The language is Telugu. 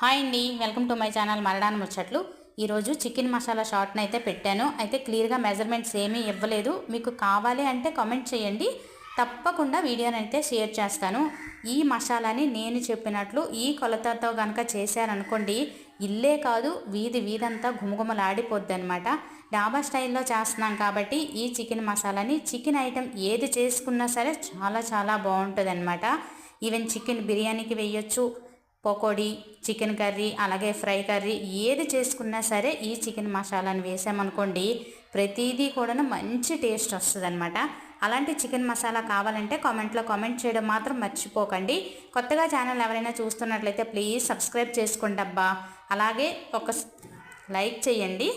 హాయ్ అండి వెల్కమ్ టు మై ఛానల్ మరడాన్ ముచ్చట్లు. ఈరోజు చికెన్ మసాలా షార్ట్ని అయితే పెట్టాను. అయితే క్లియర్గా మెజర్మెంట్స్ ఏమీ ఇవ్వలేదు. మీకు కావాలి అంటే కామెంట్ చేయండి. తప్పకుండా వీడియోని అయితే షేర్ చేస్తాను. ఈ మసాలాని నేను చెప్పినట్లు ఈ కొలతతో కనుక చేశారనుకోండి ఇల్లే కాదు వీధి వీధంతా గుమగుమలాడిపోద్ది అనమాట డాబా స్టైల్లో చేస్తున్నాం కాబట్టి ఈ చికెన్ మసాలాని చికెన్ ఐటెం ఏది చేసుకున్నా సరే చాలా చాలా బాగుంటుంది అనమాట ఈవెన్ చికెన్ బిర్యానీకి వేయొచ్చు పకోడీ చికెన్ కర్రీ అలాగే ఫ్రై కర్రీ ఏది చేసుకున్నా సరే ఈ చికెన్ మసాలాను వేసామనుకోండి ప్రతిదీ కూడా మంచి టేస్ట్ వస్తుంది అలాంటి చికెన్ మసాలా కావాలంటే కామెంట్లో కామెంట్ చేయడం మాత్రం మర్చిపోకండి. కొత్తగా ఛానల్ ఎవరైనా చూస్తున్నట్లయితే ప్లీజ్ సబ్స్క్రైబ్ చేసుకోండి అబ్బా. అలాగే ఒక లైక్ చేయండి.